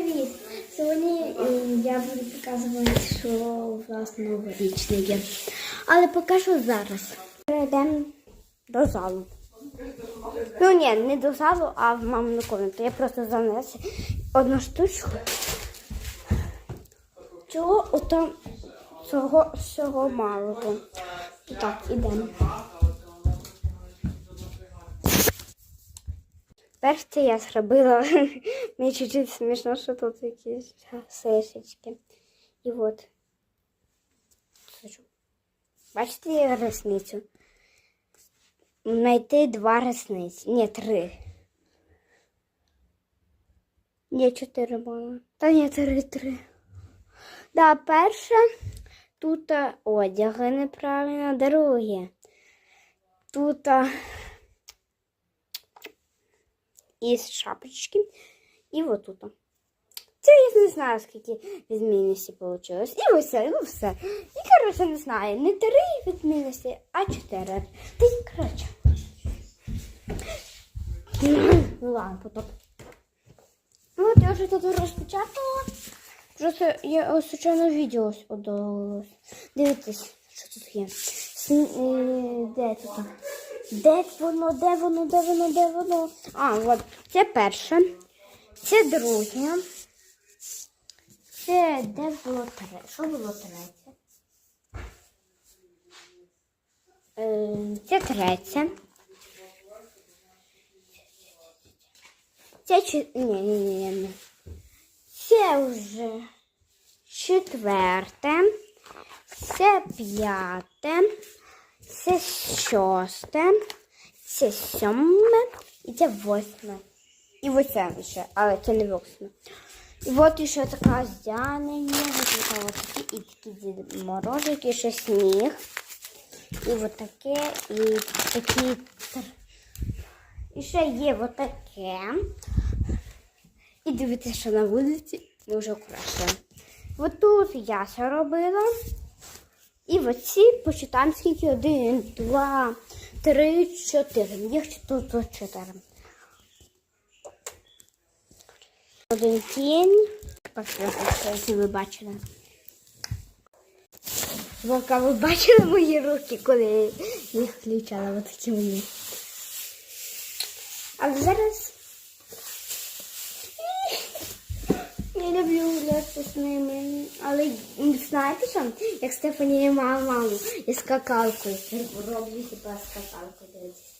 привіт! Сьогодні е, я буду показувати, що у вас новорічне є. Але поки що зараз. Перейдемо до залу. Ну ні, не до залу, а в мамину комнату. Я просто занесу одну штучку. Чого отам цього всього мало. Так, ідемо. Перше я зробила. Мені чуть-чуть смішно, що тут якісь сишечки. І от. Бачите ресницю? Знайти два ресниці. Ні, три. Ні, чотири мало. Та ні, три, три. Да, перше. Тут одяги неправильно, друге. Тут а, із шапочки. І вот тут. Це я не знаю, скільки відмінностей вийшло. І ось і все. І, коротше, не знаю, не три відмінності, а чотири. Та й коротше. Ну ладно, потім. Ну, от я вже тут розпечатала. Просто я случайно відео ось. Дивіться, що тут є. Е, Де тут? Де воно, де воно, де воно, де воно? А, от. Це перше. Це друге. Це де було третє? Що було третє? Е, Це третє. Це чи... Ні, ні, ні, ні. Це вже четверте. Це п'яте. Це шосте. Це сьоме. І це восьме. І восьме ще, але це не восьме. І от ще така такі, і такі Дід морожики, ще сніг. І от таке, і такі. І ще є от таке. І дивіться, що на вулиці дуже краще. От тут я ще робила. І в оці почитаємо скільки один, два, три, чотири. Їх тут чотири. Один кінь. Якщо ви бачили. Вовка, ви бачили мої руки, коли їх включала ось такі мої. Але зараз я люблю гуляти з ними. Але знаєте що? Як Стефанія мала маму із скакалкою. Роблю хіба скакалку, дивіться.